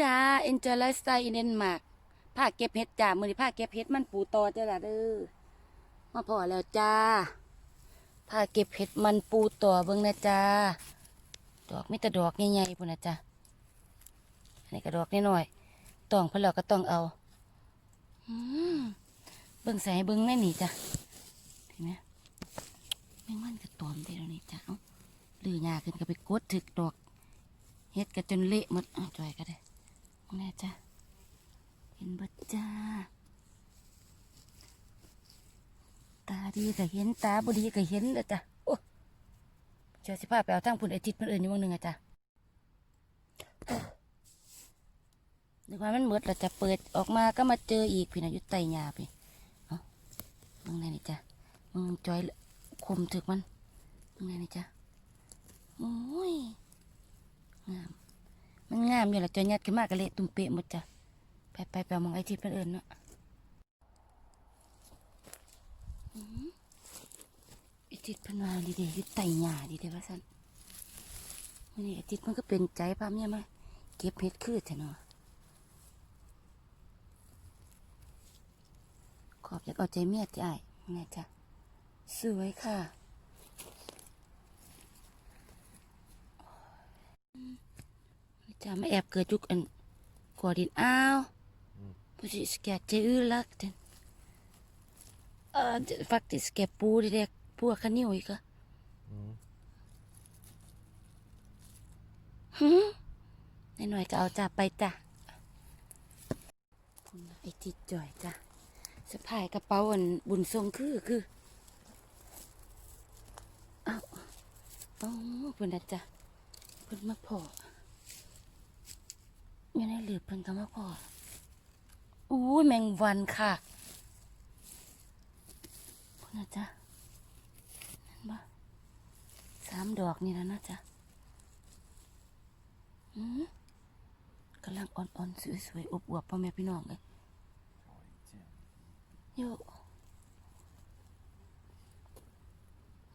จ้า enjoy lifestyle in Denmark ผ้าเก็บเห็ดจ้า มือนี้ผ้าเก็บเห็ดมันปูตอจ้าละเด้อ มาพอแล้วจ้า ผ้าเก็บเห็ดมันปูต่อเบิ่งนะจ้า ดอกไมีแต่ดอกใหญ่ๆพุ่นนะจ้าอันนี้ก็ดอกน้อยๆตองพิ่นแล้วก็ต้องเอาอืมเบิ่งใส่ให้เบิ่งแน่นี่จ้ะเห็นไหมแมงมันก็ตอมได้แล้วนี่จ้ะเอ้าลือยาขึ้นก็ไปกดถึกดอกเฮ็ดกันจนเละหมดอะจอยก็ได้ แน่จ้ะ เห็นบ่จ้า ตาดีก็เห็นตาบ่ดีก็เห็นเด้อจ้ะ โอ้เจ้าสิพาไปเอาทางพุ่นไอจิตมันเอิ้นอยู่วงหนึงอะจ้ะนึกว่ามันหมดแล้วจะเปิดออกมาก็มาเจออีกพี่นะยู่ใต้หญ้าพี่เอ้ามึงไหนนี่จ้ะมึงจอยคมถึกมันมึงไหนนี่จ้ะโอ้ยงาม มันงามอยู่ละจอยยัดขึ้นมากระเละตุ่มเปะหมดจ้ะไปไปไปมองไอทิพย์มันเอิญเนาะไอทิพย์เพนวาดีเดอยู่ไต่หญ้าดีเดว่าสันมันนี่ไอทิพย์มันก็เป็นใจพามเมียมาเก็บเห็ดคือแท้เนาะขอบอยากเอาใจเมียที่ไอ้ายแม่จ้ะสวยค่ะ จะมาแอบเกิดจุกอันกอดินอ้าวผู้สิสแกเจอือลักเดนเอ่อฟักติสแกปูดิเด็กปูขันนิ้วอีกอะฮึนหน่อยๆก็เอาจ้าไปจ้ะคุณน่ะไอ้ที่จ่อยจ้ะสะพายกระเป๋าอันบุญทรงคือคือเอาเอาคุณนะจ้ะคุณมาพอ อยู่ในหลืบเพิ่นก็มาพออู้แมงวันค่ะพุ่นะจ๊ะนั่นบ่สามดอกนี่แล้วนะจ๊ะอืมกำลังอ่อนๆสวยๆอบอวบๆพ่อแม่พี่น้องเลยโย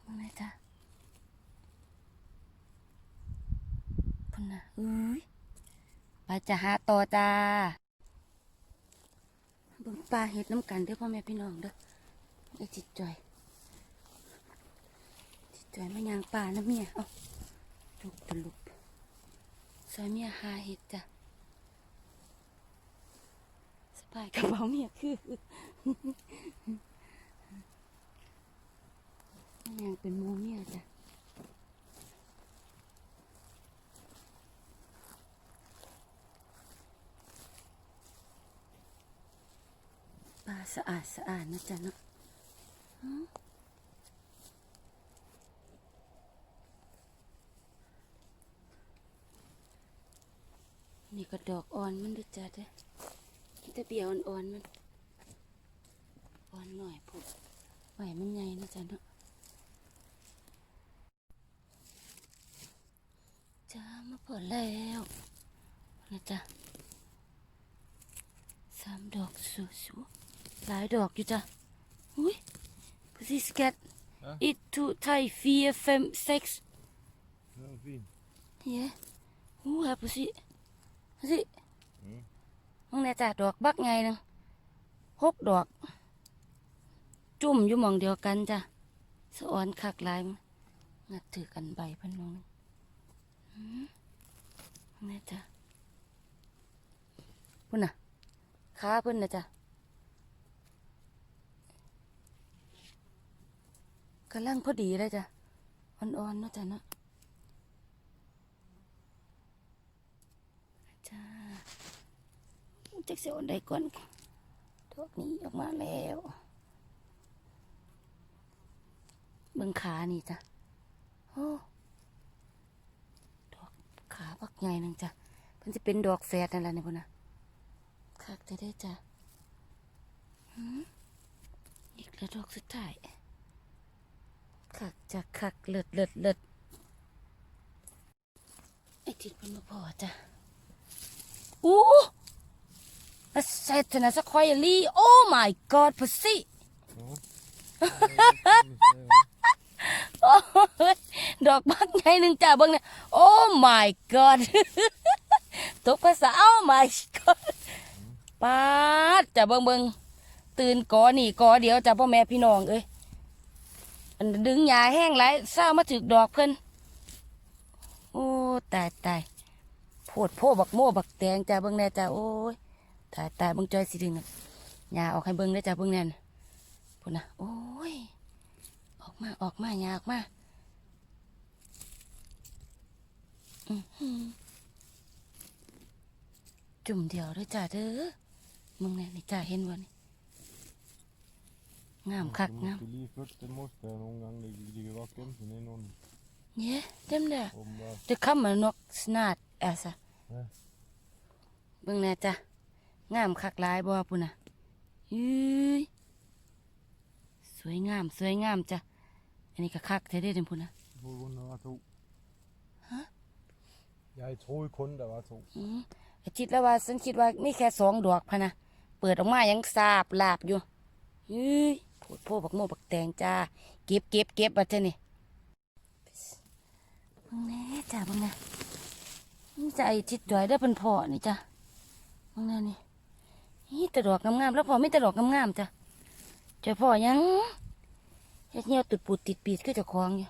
พุ่นนะจ๊ะพุ่นนะเอ้ย ไปจะหาต่อจ้าบิ่งปลาเห็ดน้ำกันเด้อพ่อแม่พี่น้องเด้อไอ้จิตจอยจิตจอยมายางปลานะเมียเอาลุกตะลุกซอยเมียหาเห็ดจ้ะสบายกระเป๋าเมียคือมายางเป็นหมูเมียจ้ะ ลาสะอาดสะอาดนะจ๊ะเนาะนี่ก็ดอกอ่อนมันด้วยจ้ะเด้อแต่เบียอ่อนๆมัน อ่อนหน่อยพุดไหวมันใหญ่นะจ๊ะเนาะจ้ามาพอแล้วนะจ๊ะสามดอกสวยๆ หลายดอกอยู่จ้ะอุ้ย precies skat Ja. 1, 2, 3, 4, 5, 6 Ja, fin. ja uh, her precies precies อืมมึงแน่จ้ะดอกบักไงนึงหกดอก จุ่มอยู่หมองเดียวกันจ้ะสะออนคักหลายมึงงัดถือกันใบเพันมองนึงหืมมึงแน่จ้ะพุ่นน่ะขาเพิ่นนะจ้ะ กำลังพอดีเลยจ้ะ อ่อนๆเนาะจ้ะเนาะจ้าจักเสียอ่อนได้ก่อนดอกนี้ออกมาแล้วเบิ่งขานี่จ้ะโอ้ดอกขาบักใหญ่หนึงจ้ะมันจะเป็นดอกแฝดนั่นแหละนี่พุ่นนะคักจะได้จ้ะหืมอีกแล้วดอกสุดท้าย คักจะคักเลิศเลิศเลิศไอ้ทิดมันมาพอจ้ะอู้อาเซตนะสักคอยลี่ โอ้ my god พุซี่ Ja. โอ้ยดอกบักใหญ่หนึ่งจ้าเบิ่งเนี่ยโอ้ my god ตกภาษาเอ้ามาก็ปาดจะเบิ่งเบิ่งตื่นก่อนี่กอเดียวจ้ะพ่อแม่พี่น้องเอ้ย อันดึงหญ้าแห้งไหลเศร้ามาถึกดอกเพิ่นโอ้ตายตายโพดโพบักโม่บักแตงจ้ะเบิ่งแน่จ้ะโอ้ยตายตายเบิ่งจอยสิดึงน่ะหญ้าออกให้เบิ่งได้จ้ะเบิ่งแน่นพุ่นนะโอ้ยออกมาออกมาหญ้าออกมาจุ่มเดียวด้วยจ้าเด้อมึงเนี่ยนี่จ้าเห็นวันนี้ งามคัก Du งาม måste li först, det måste jag någon gång ligga ligga vaken så det är någon เย้เต็มเด้อ om bara จะเข้ามานกสนาดแอสะเอ้ยเบิ่งแน่จ้างามคักหลายบ่ปุ่นน่ะยืยสวยงาม สวยงามจ้ะ อันนี้ก็คักแท้เด้อเด้อพุ่นน่ะ får hon ha to. Hä? Jag tror kun det var to. อืมไอ้จิตแล้วว่าฉันคิดว่ามีแค่สองดอกพะนะ เปิดออกมายังสาบลาบอยู่ยืย โพดโพบักโมบักแตงจ้า เก็บเก็บเก็บมาจ้ะนี่เบิ่งแน่จ้าเบิ่งแน่นี่จะไอ้ทิดจอยได้เป็นพ่อนี่จ้ะเบิ่งแน่นี่นี่ตะดอกงามๆแล้วพอไม่ตะดอกงามๆจ้ะจอยพ่อยังเฮ็ดเหี่ยวตุดปูดติดปีดคือเจ้องอยู่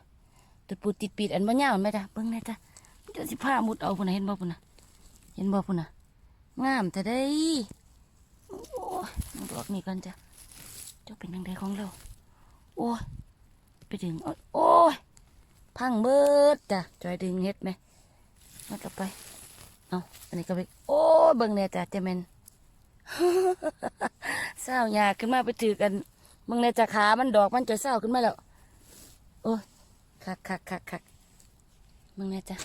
ตุดปูดติดปีดอันบ่ยาวแม่จ้ะเบิ่งแน่จ้ะมันจะสิผ้ามุดเอาพุ่นน่ะเห็นบ่พุ่นน่ะเห็นบ่พุ่นน่ะงามแต่ได้โอ้ยเอาดอกนี่ก่อนจ้ะ จ้าเป็นจังไดของเรา โอ้ยไปดึงโอ้ยพังเบิดจ้ะจอยดึงเฮ็ดไหมมาต่อไป เอาอันนี้ก็ไปโอ้ยเบิ่งเนี่ยจ้ะจะแม่นเศร้าหยาขึ้นมาไปถือกันเบิ่งเนี่ยจ้ะขามันดอกมันจะเศร้าขึ้นมาแล้ว โอ้ยคักคักคักคักเบิ่งเนี่ยจ้ะ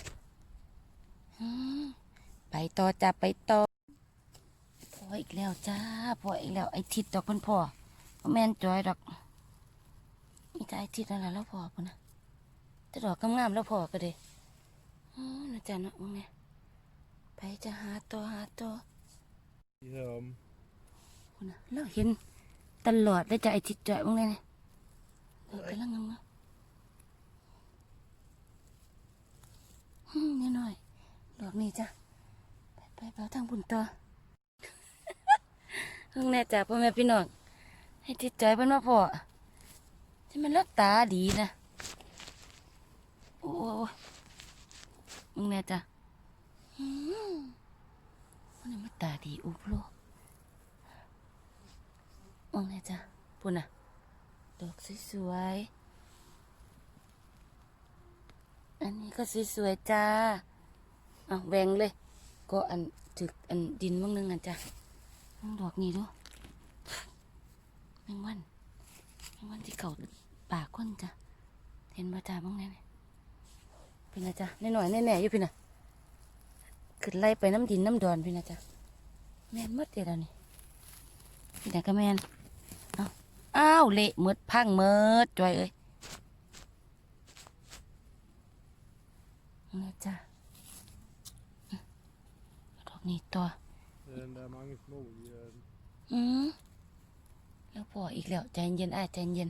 ไปต่อจ้ะไปต่อพออีกแล้วจ้าพออีกแล้วไอ้ทิดดอกเพิ่นพ่อ แม่นจอยดอกนี่จ้ะไอ้ทิดนั่นแหละแล้วพอพุ่นนะจะดอกงามๆแล้วพอก็เด้อ๋อนะจ๊ะเนาะมึงเนี่ยไปจะหาตัวหาตัว Ja, คุณนะเราเห็นตลอดได้วจ้ะไอ้ทิดจ่อยมึงเนี่ยนะเออกำลังงามๆฮึ่มนิดหน่อยดอกนี้จ้ะไปไปไปเอาทางบุญต่อมึงแน่จ้ะพ่อแม่พี่น้อง ให้ทิดจ่อยเพิ่นมาพอที่มันรักตาดีนะโอ้มึงแน่จ้ะอันนี่มันตาดีอุบโลมึงแน่จ้ะปุ่นน่ะ ดอกสวยๆ อันนี้ก็สวยๆจ้าเอาแหวงเลย ก็อันถึกอันดินมึงนึงอันจ้ะมึงดอกนี้ดู แมงวันแมงวันที่เขาปากคนจ้ะเห็นมาจ้าบ้างแน่ๆพี่นะจ๊ะแน่หน่อยแน่ๆอยู่พี่นะขึ้นไล่ไปน้ำดินน้ำดอนพี่นะจ๊ะแมนหมดเดี๋ยวนี้พี่นะก็แมนเอาอ้าวเละหมดพังหมดจอยเอ้ยนี่จ้ะอืมดอกนี้ตัว det är den där många små i den. แล้วพออีกแล้วใจเย็นอ้ใจเย็น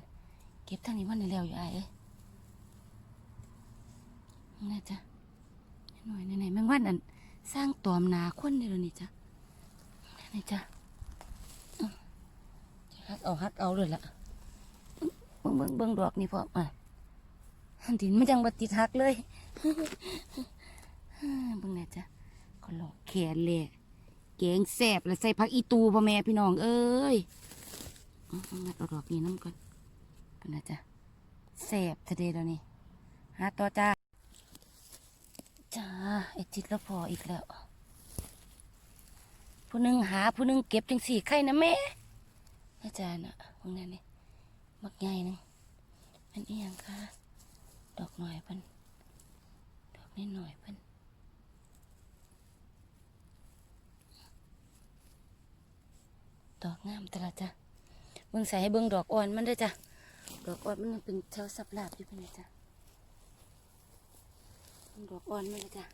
เก็บทั้งนี้มันในแล้วอยู่อ้ายเอ้ยนี่จ้ะหน่อยไหนๆแมงวันอันสร้างตอมหนาคนเดียวนี่จ้ะนี่จ้ะอื้อจะฮักเอาฮักเอาเลยล่ะเบิ่งเบิ่งเบิ่งดอกนี่พออะอันดินมันจังบัติดฮักเลยเบิ่งนี่จ้ะก็หลอกแขนเลยแกงแซ่บแล้วใส่ผักอีตูพ่อแม่พี่น้องเอ้ย งัดเอาดอกนี้น้ำก่อนกันนะจ๊ะแซ่บทะเดแล้วนี่หาต่อจ้าจ้าไอจิตแล้วพออีกแล้ว ผู้หนึงหาผู้หนึงเก็บจังสี่ไข่นะแม่อาจารย์นะพวกนั้นนี่มักใหญ่นึงอันนี้ยังคะดอกหน่อยเพิ่นดอกนิดหน่อยเพิ่นดอกงามแต่ละจ้ะ บิ่งใส่ให้เบิ่งดอกอ่อนมันด้วยจ้ะดอกอ่อนมันยังเป็นแถวสับลาบอยู่เป็นไงจ้ะเบิ่งดอกอ่อนมันเลยจ้ะ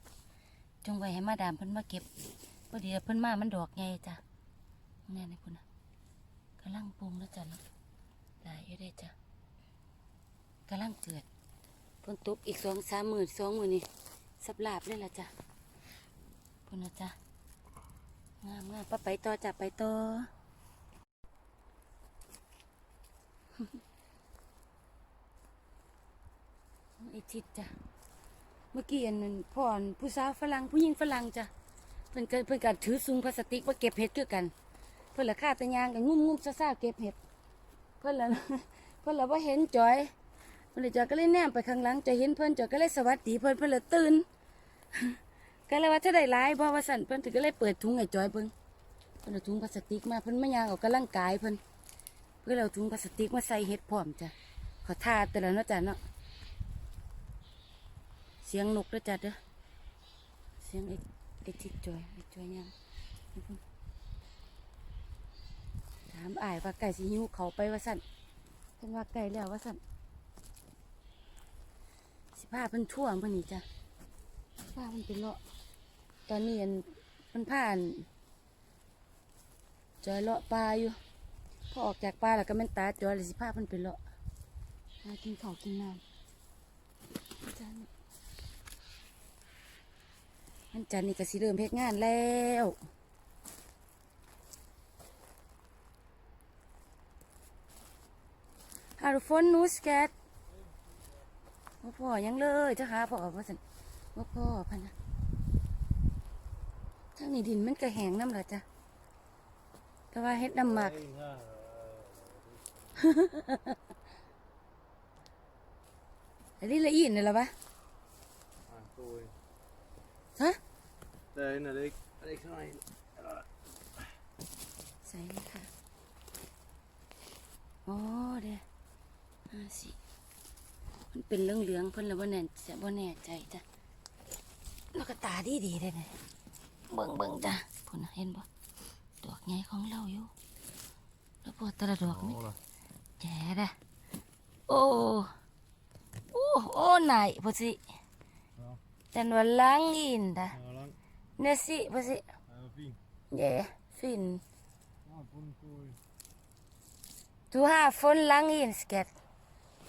จงไว้ให้มาดามเพิ่นมาเก็บพอดีเพิ่นมามันดอกใหญ่จ้ะแน่นี่พุ่นน่ะกำลังปรุงแล้วจ้ะเนาะหลายอยู่ได้อจ้ะกำลังเกิดฝนตกอีกสองสามหมื่นสองหมื่นนี่สับลาบเลยล่ะจ้ะพุ่นนะจ้ะงามงามปะไปต่อจับไปต่อ ไอทิดจ้ะ เมื่อกี้อันนั้นพ่อนผู้สาวฝรั่งผู้หญิงฝรั่งจ้ะเพิ่นก็เพิ่นก็ถือซุงพลาสติกมาเก็บเห็ดคือกัน เพิ่นละฆ่าตะยางกันงุ้มงุ้มๆซ่าเก็บเห็ด เพิ่นละเพิ่นละว่าเห็นจอยเพิ่นเลยจอยก็เลยแนมไปข้างหลังจอยเห็นเพิ่นจอยก็เลยสวัสดีเพิ่นเพิ่นลยตื่นก็เลยว่าถ้าได้หลายบ่ว่าสั่นเพิ่นถึงก็เลยเปิดถุงให้จอยเบิ่งเพิ่นเอาถุงพลาสติกมาเพิ่นไมายางออกกำลังกายเพิ่น เพิ่นเอาถุงพลาสติกมาใส่เห็ดพร้อมจ้ะขอทาแต่ละเนาะจ้ะเนาะเสียงนกด้อจ้ะเด้อเสียงไอ้ไอ้ทิดจอยไอ้จอยยางนี่เพิ่นถามอายว่าไก่สิหิวเขาไปว่าสั่นเพิ่นว่าไก่แล้วว่าสั่นสิพาเพิ่นท่วงเพิ่นนี่จ้ะป้ามันเป็นเลาะตอนนี้อันมันผ่านจอยเลาะปลาอยู่ พอออกจากปลาแล้วก็แม่นตาจอยเลยสิพาพมันเป็นเลาะหากินข้าวกินน้ำจานมันจันนี่ก็สิเริ่มเพกงานแล้วฮารุฟอนนูสแกตพ่อพ่อยังเลยจะหาพ่อว่าสันว่าพ่อพันนะทางนี้ดินมันก็แห้งน้ำละจ้ะแต่ว่าเฮ็ดน้ำหมัก อันนี้ละเอียดนี่ละปะอะตัวฮะแต่น่ะเล็กเล็กเท่าไหร่ใส่เลยค่ะ อ๋อเด้ห้าสิ มันเป็นเหลืองๆเพิ่นละบ่แน่จะบ่แน่ใจจ้ะแล้วก็ตาดีดีๆเลยเนี่ยเบิ่งเบิ่งๆจ้ะพุ่นน่ะเห็นบ่ดอกใหญ่ของเราอยู่ แล้วพอแต่ละดอกนี่เอาล่ะ แจ๋ดะโอ้โอ้โอ้ไหนพอสิเอาแต่ว่าล้างอินดะเอาละเนสิพอสิเอาฟิงเย่ฟินอะปุ่นคุย du har fått lang in skat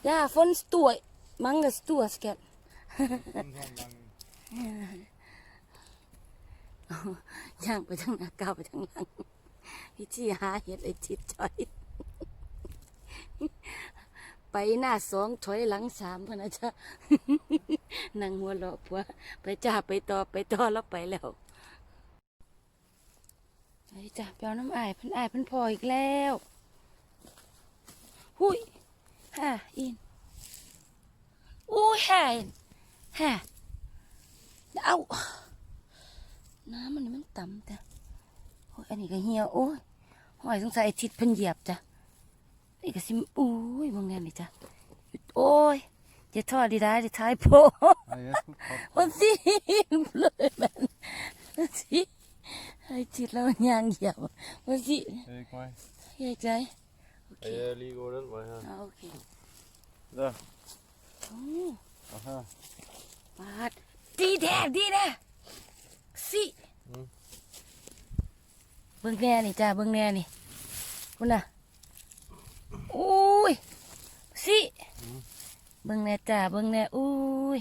jag har fått stor många stora skat ปุ่นทองดังย่างไปทางหน้าก้าวไปทางหลังพี่จี้หาเห็ดไอ้จิตจอย ไปหน้าสองถอยหลังสามพนะจ๊ะนั่งหัวเราะผัวไปจ้าไปต่อไปต่อแล้วไปแล้วไปจ้าไปเอาน้ำอายพันอายพันพออีกแล้วหุยฮ่าอินอู้ฮ่าอินฮ่าเอาน้ำมันมันต่ำแต่โอ้ยอันนี้ก็เหี่ยวโอ้ยหอยสงสัยอ้ทิศพิ่นเหยียบจ้ะ นี่ก็สิอุ้ยบางแน่นี่จ้ะโอ้ยจะทอดดีได้ดีท้ายโพไอ้เอสคุกครับวันสิเลยแมนวันสิไอ้จิตแล้วมันยางเหยียบวันสิเอ้ยไว้ใหญ่ใจโอเคไอ้ลีโก้นั่นไว้ฮะเอาโอเคเด้อโอ้เอาฮะปาดดีแท้ดีแท้สิอืมเบิ่งแน่นี่จ้าเบิ่งแน่นี่คุณน่ะโอุ้ยสิเบิ่งแน่จ้าเบิ่งแน่อุ้ย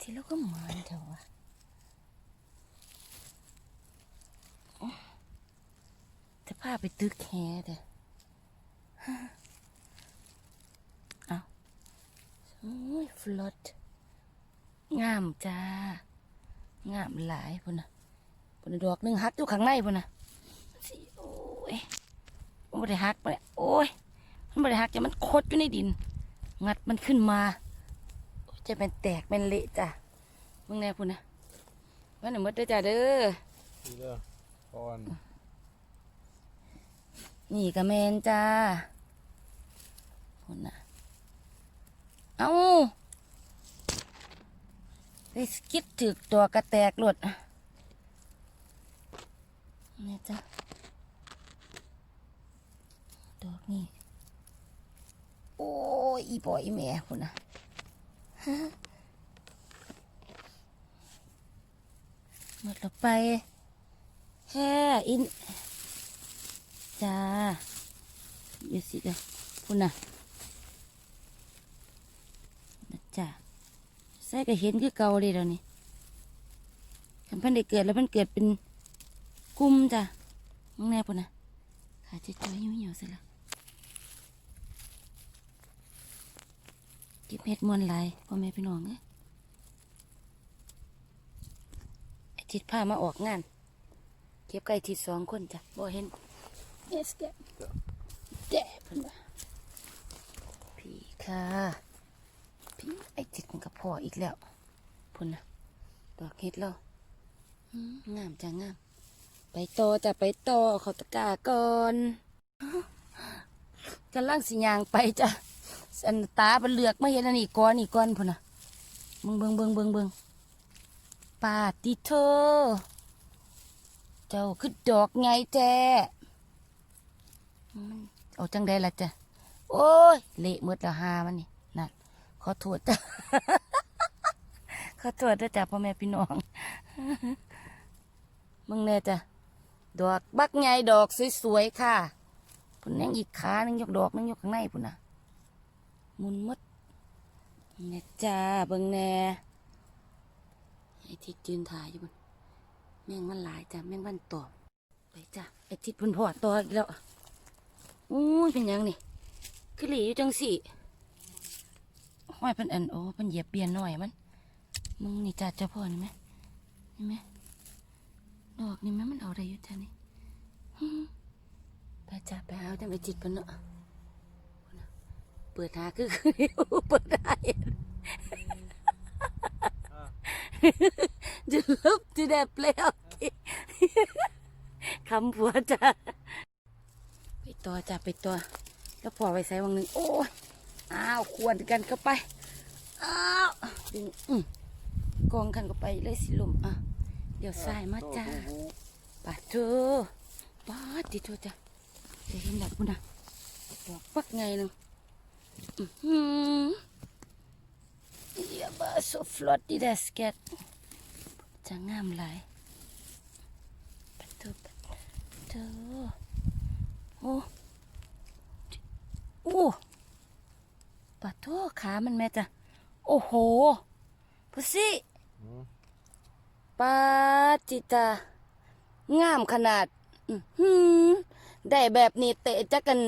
ที่เราก็เหมือนเถอะวะจะพาไปตึกแฮเด้อเอาโอ้ยฟลอตงามจ้างามหลายพุ่นนะพุ่นดอกหนึ่งหักอยู่ข้างในพุ่นนะสิโอ้ย มันไม่ได้หักไปโอ้ย มันไม่ได้หักจะมันคดอยู่ในดิน งัดมันขึ้นมาโอ้ยจะเป็นแตกเป็นเละจ้ะมึงแน่พุ่นนะวันหนึ่งมดเด้อจ้าเด้อนี่เด้อก่อนนี่กระเมนจ้าพุ่นนะเอาไปสกิดถึกตัวกระแตกหลดนี่จ้ะ ดอกนี่ โอ้ยอีบอยอีแม่พุ่นนะฮะหมดแล้วไปแค่อินจ้าเดี๋ยวสิเด้อพุ่นน่ะนะจ้าใส่ก็เห็นคือเก่าเลยเดี๋ยวนี้คันเพันได้เกิดแล้วมันเกิดเป็นกุมจ้ะมึงแน่ปุ่นนะขาจะจอยเหี่ยวๆสิละ เก็บเห็ดมวนหลายพ่อแม่พี่น้องเอ้ยไอทิดพามาออกงาน เก็บไก่ทิดสองคนจ้ะบ่เห็นเอสแกแจ๊เพิ่นว่าพี่ค่ะ พี่ไอทิดมันกับพ่ออีกแล้วพุ่นนะดอกเห็ดเราอืมงามจ้ะงาม ไปต่อจะไปต่อเขาตะกร้าก่อนกำลังสิยางไปจ้ะ อันตาเป็นเลือกไม่เห็นอันนี้ก้อนนี่ก้อนพุ่นนะเบิงเบิงเบิงเบิงเบิงปาติโทเจ้าคือดอกไงแจ้เอาจังได้ละจ้ะโอ้ยเละมืดละหามันนี่นั่นขอโทษจ้ะขอโทษด้วยจ้ะพ่อแม่พี่น้องมึงเนี่ยจ้ะดอกบักไงดอกสวยๆค่ะพุ่นนั่งอีกขานึงยกดอกนึงยกข้างในพุ่นน่ะ มุนมดเนี่ยจ้าเบิงแน่ไอทิศยืนถ่ายอยู่บนแม่งมันหลายจ้ะแม่งมันตอบไปจ้ะไอทิศพุ่นพอต่ออีกแล้วอู้ยเป็นยังนี่คือหลีอยู่จังสิห้อยเพิ่นอันโอ้เพิ่นเหยียบเบียนหน่อยมันมึงนี่จ้าเจ้าพ่อนี่ไหมนี่ไหมดอกนี่แม่มันเอาได้อยู่จ้ะนี่ไปจ้ะไปเอาจังไปจิตเพิ่นเนาะ เปิดหาคือเปิดหาเห็นจะลบจะได้เปลวคำผัวจ้ะไปต่อจ้ะไปต่อแล้วพอไปใส่วังหนึ่งโอ้ยอ้าวควรกันเข้าไป อ้าวดึงอืมกองกันเข้าไปเลยสิลมอะ เดี๋ยวใส่มาจ้าปาเธอปาดดิโทจ้ะจะเห็นดอกปุ่นนะดอกปักไงนึง อื้อหือเอียบาโซฟลอตดีเดสเกตจะงามหลายปาเธอปาเธอโอ้โอ้ปาเธอขามันแม่จ้ะ โอ้โหพุซี่อืมปาจิตา งามขนาดอื้อหือได้แบบนี้เตะจักกัน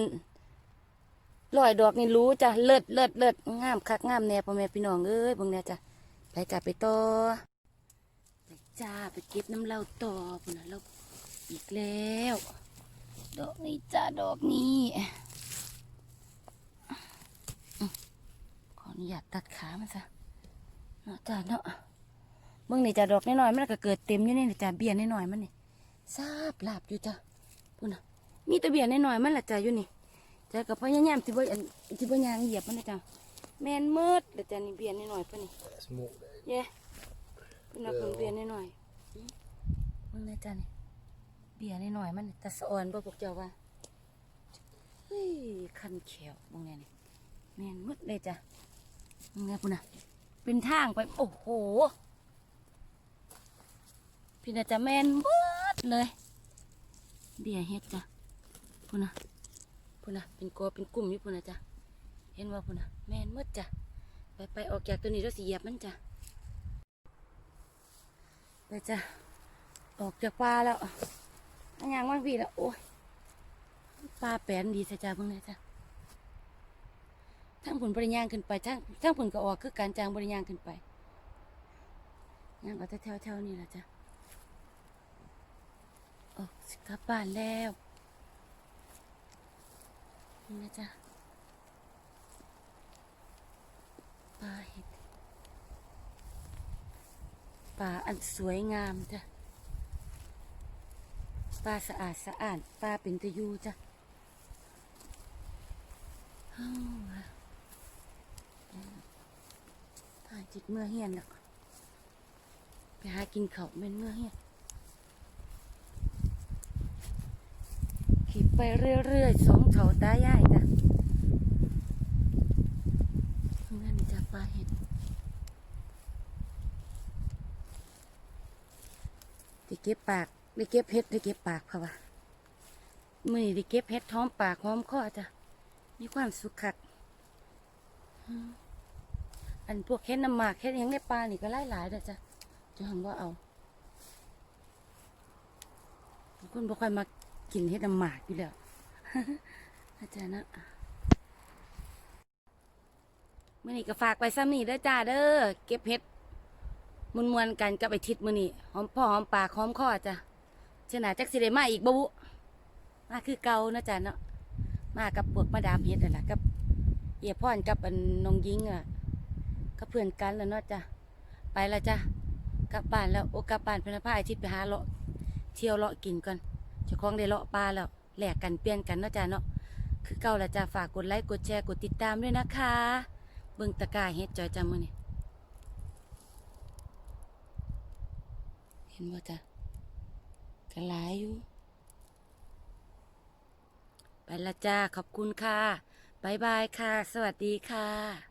ลอยดอกนี่รู้จ้ะเลิศเลิศเลิศงามคักงามแน่พ่อแม่พี่น้องเอ้ยเบิ่งแน่จ้ะไปจ้ะไปต่อไปจ้าไปเก็บน้ำเหล้าต่อพุ่นนะเราอีกแล้ว ดอกนี้จ้าดอกนี้ขออนุญาตตัดขามันซะเนาะจ้าเนาะเบิ่งนี่จ้ะดอกน้อยๆมันก็เกิดเต็มอยู่นี่จ้ะเบี้ยน้อยๆมันนี่ซาบลาบอยู่จ้ะพุ่นนะมีแต่เบี้ยน้อยๆมันละจ้ะอยู่นี่ จ้ะก็พยายามที่บ่อันที่บ่ยางเหยียบมันนะจ้ะแม่นมืดแล้วจ้ะนี่เบี้ยน้อยๆเพิ่นนี่ Smoke เย้เพิ่นเอาเพิ่นเบี้ยน้อยๆอืมเบิ่งนะจ้ะนี่เบี้ยน้อยๆมันนี่แต่สะอ่อนบ่พวกเจ้าว่าเฮ้ยคันแขวเบิ่งแน่นี่แม่นมืดเลยจ้ะเบิ่งแน่พุ่นน่ะเป็นทางไปโอ้โหพี่น่าจะแมนเบิดเลย เบี้ยเฮ็ดจ้ะพูนะ พูนะเป็นกอเป็นกลุ่มอยู่พูนะจ้ะเห็นว่าพูนะแมนหมดจ้ะไปไปออกจากตัวนี้แล้วสิเหยียบมันจ้ะไปจ้ะออกจากป่าแล้วอันยังว่างพี่แล้วโอ้ยป่าแปลนดีจ้ะเพิ่งเลยจ้ะทั้งผลบริยางขึ้นไปทั้งทั้งผลก็ออกคือการจางบริยางขึ้นไปย่างก็จะแถวแถวๆนี่แหละจ้ะออกสิกลับบ้านแล้ว นี่นะจ๊ะปลาเห็ดปลาอันสวยงามจ้ะปลาสะอาดสะอาดปลาเป็นตะยูจ้ะอ้าวว่านจิตเมื่อเฮียนแล้วไปหากินเขาเป็นเมื่อเฮียน ขี่ ไปเรื่อยๆสองเขาตายายจ้ะนั่นจะปลาเห็ดได้เก็บปากได้เก็บเห็ดได้เก็บปากเพราะว่ามือได้เก็บเห็ดท้อมปากหอมคอจ้ะมีความสุขคักอืมอันพวกเห็ดน้ำหมากเห็ดยังในปลานี่ก็ไล่หลายๆเด้อจ้ะจะหังว่าเอาคนบ่ค่อยมา กินเฮ็ดน้ำหมากอยู่แล้วอาจารย์นะมื่อนี้ก็ฝากไปซ้ำนี่เด้อจ้าเด้อเก็บเฮ็ดมวนมวนกันกับไอทิศมื้อนี้หอมพ่อหอมปากหอมคอจ้ะเชนาจักสิได้มาอีกบ่บุมาคือเก่านะจ้ะเนาะมากับพวกมาดามเฮ็ดนั่นล่ะกับเอียพ่อนกับอันนองยิงอะก็เพื่อนกันแล้วเนาะจ้ะไปแล้วจ้ะกลับบ้านแล้วโอกลับบ้านเพิ่นพาไอทิศไปหาเลาะเที่ยวเลาะกินก่อน เจ้าของได้เลาะปลาแล้วแหลกกันเปลี่ยนกันเนาะจ้ะเนาะคือเก่าละจ้าฝากกดไลค์กดแชร์กดติดตามด้วยนะคะ เบิ่งตะกายเฮ็ดจอยจำมือนี่เห็นบ่จ้ะกระหลายอยู่ ไปละจ้าขอบคุณค่ะบ๊ายบายค่ะ สวัสดีค่ะ